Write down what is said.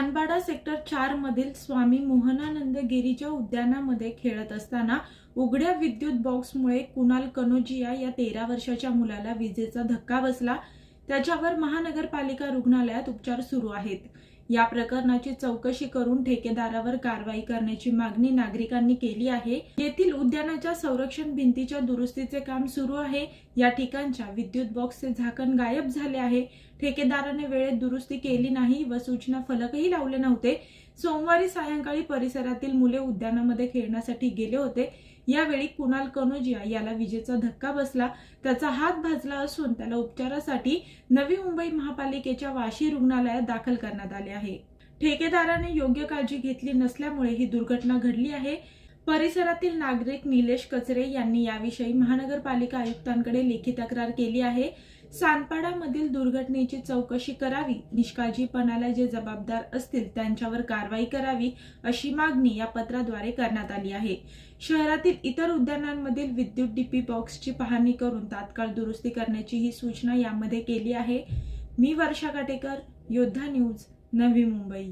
Sanpada sector चार मधील स्वामी मोहनानंद गिरीच्या उद्यानामध्ये खेळत असताना उघड्या विद्युत बॉक्समुळे कुणाल कनोजिया या तेरा वर्षाच्या मुलाला विजेचा धक्का बसला. त्याच्यावर महानगरपालिका रुग्णालयात उपचार सुरू आहेत. या प्रकरणाची चौकशी करून ठेकेदारावर कारवाई करण्याची मागणी नागरिकांनी केली आहे. येथील उद्यानाच्या संरक्षण भिंतीच्या दुरुस्तीचे काम सुरू आहे. या ठिकाणच्या विद्युत बॉक्सचे झाकण गायब झाले आहे. ठेकेदाराने वेळेत दुरुस्ती केली नाही व सूचना फलकही लावले नव्हते. सोमवारी सायंकाळी परिसरातील मुले उद्यानामध्ये खेळण्यासाठी गेले होते. यावेळी कुणाल कनोजिया याला विजेचा धक्का बसला. त्याचा हात भाजला असून त्याला उपचारासाठी नवी मुंबई महापालिकेच्या वाशी रुग्णालयात दाखल करण्यात आले आहे. ठेकेदाराने योग्य काळजी घेतली नसल्यामुळे ही दुर्घटना घडली आहे. परिसरातील नागरिक निलेश कचरे यांनी याविषयी महानगरपालिका आयुक्तांकडे लेखी तक्रार केली आहे. सानपाडामधील दुर्घटनेची चौकशी करावी निष्काळजीपणाला जे जबाबदार असतील त्यांच्यावर कारवाई करावी अशी मागणी या पत्राद्वारे करण्यात आली आहे. शहरातील इतर उद्यानांमधील विद्युत डीपी बॉक्सची पाहणी करून तात्काळ दुरुस्ती करण्याची ही सूचना यामध्ये केली आहे. मी वर्षा काटेकर योद्धा न्यूज नवी मुंबई.